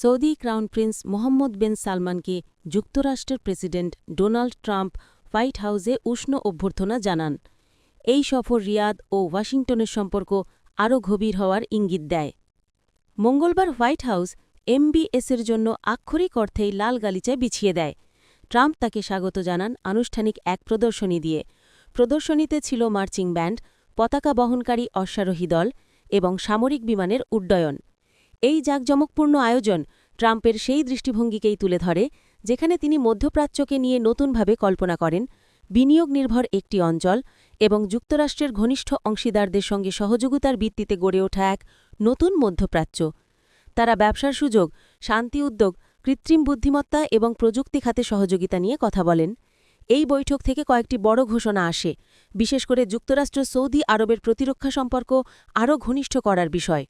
Saudi crown prince Mohammed bin সালমানকে যুক্তরাষ্ট্রের president Donald Trump white হাউসে উষ্ণ অভ্যর্থনা জানান। এই সফর রিয়াদ ও ওয়াশিংটনের সম্পর্ক আরও গভীর হওয়ার ইঙ্গিত দেয়। মঙ্গলবার হোয়াইট হাউস এমবিএসের জন্য আক্ষরিক অর্থেই লাল গালিচায় বিছিয়ে দেয়। ট্রাম্প তাকে স্বাগত জানান আনুষ্ঠানিক এক প্রদর্শনী দিয়ে। প্রদর্শনীতে ছিল মার্চিং ব্যান্ড, পতাকা বহনকারী অশ্বারোহী দল এবং সামরিক বিমানের উড্ডয়ন। এই জাঁকজমকপূর্ণ আয়োজন ট্রাম্পের সেই দৃষ্টিভঙ্গিকেই তুলে ধরে, যেখানে তিনি মধ্যপ্রাচ্যকে নিয়ে নতুনভাবে কল্পনা করেন, বিনিয়োগ নির্ভর একটি অঞ্চল এবং যুক্তরাষ্ট্রের ঘনিষ্ঠ অংশীদারদের সঙ্গে সহযোগিতার ভিত্তিতে গড়ে ওঠা এক নতুন মধ্যপ্রাচ্য। তারা ব্যবসার সুযোগ, শান্তি উদ্যোগ, কৃত্রিম বুদ্ধিমত্তা এবং প্রযুক্তি খাতে সহযোগিতা নিয়ে কথা বলেন। এই বৈঠক থেকে কয়েকটি বড় ঘোষণা আসে, বিশেষ করে যুক্তরাষ্ট্র সৌদি আরবের প্রতিরক্ষা সম্পর্ক আরও ঘনিষ্ঠ করার বিষয়।